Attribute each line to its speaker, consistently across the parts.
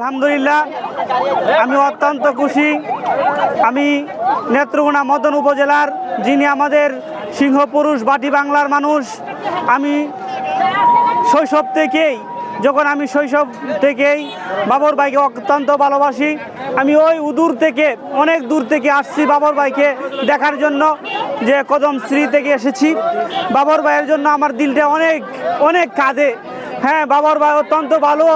Speaker 1: আলহামদুলিল্লাহ, আমি অত্যন্ত খুশি। আমি নেত্রকোনা মদন উপজেলার, যিনি আমাদের সিংহপুরুষ বাটি বাংলার মানুষ, আমি শৈশব থেকেই, যখন আমি শৈশব থেকেই বাবর ভাইকে অত্যন্ত ভালোবাসি, আমি ওই উদূর থেকে, অনেক দূর থেকে আসছি বাবর ভাইকে দেখার জন্য যে কদম শ্রী থেকে এসেছি। বাবর ভাইয়ের জন্য আমার দিলটা অনেক অনেক কাঁদে। হ্যাঁ বাবার ভাই অত্যন্ত ভালো।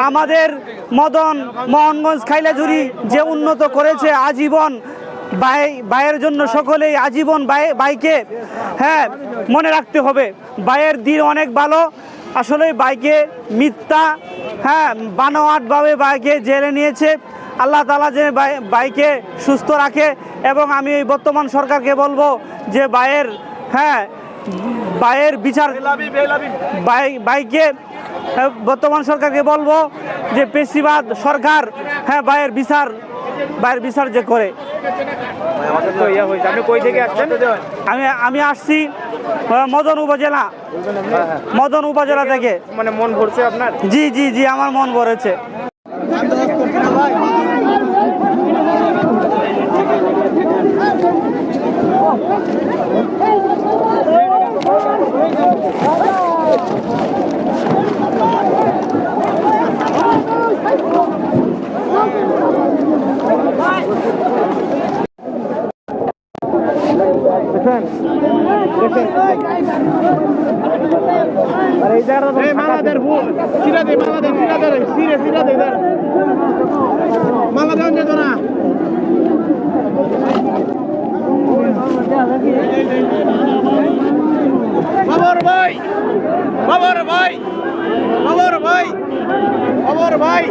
Speaker 1: আমাদের মদন মোহনগঞ্জ খাইলাঝুরি যে উন্নত করেছে আজীবন ভাই ভাইয়ের জন্য সকলেই আজীবন ভাই ভাইকে হ্যাঁ মনে রাখতে হবে। ভাইয়ের দিন অনেক ভালো। আসলে বাইকে মিথ্যা হ্যাঁ বানোয়াটভাবে বাইকে জেলে নিয়েছে। আল্লাহ তালা যে বাই- বাইকে সুস্থ রাখে এবং আমি বর্তমান সরকারকে বলব যে বাইয়ের হ্যাঁ বাইয়ের বিচার বাই বাইকে বর্তমান সরকারকে বলব যে পেশিবাদ সরকার হ্যাঁ বাইয়ের বিচার বাইয়ের বিচার যে করে। আমি আমি আসছি মদন উপজেলা। মদন উপজেলা থেকে।
Speaker 2: মানে মন ভরছে আপনার?
Speaker 1: জি জি জি আমার মন ভরেছে।
Speaker 2: এই জায়গাটা
Speaker 3: এই মালাদের ভুল সিরা দে মালাদের সিরা দে সিরে সিরা দে ইধার মালা দেন দে না বাবর ভাই বাবর ভাই বাবর ভাই বাবর ভাই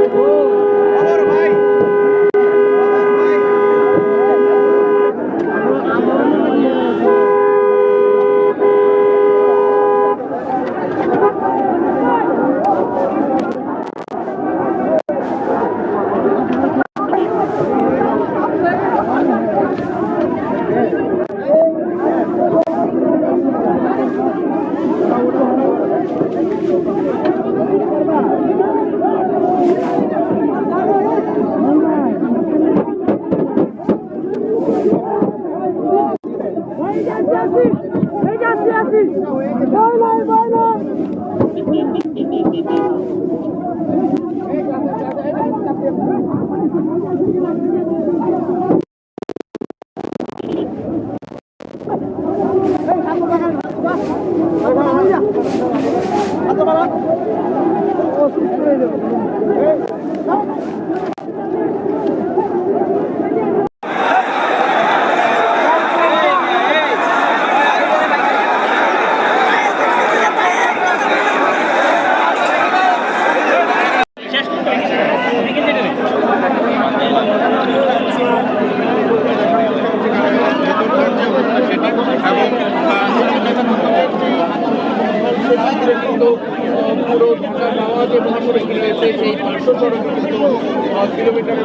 Speaker 3: কিন্তু পুরো ঢাকা নামাজে মহাসড়ক রয়েছে সেই পাঁচশো সড়কে কিলোমিটার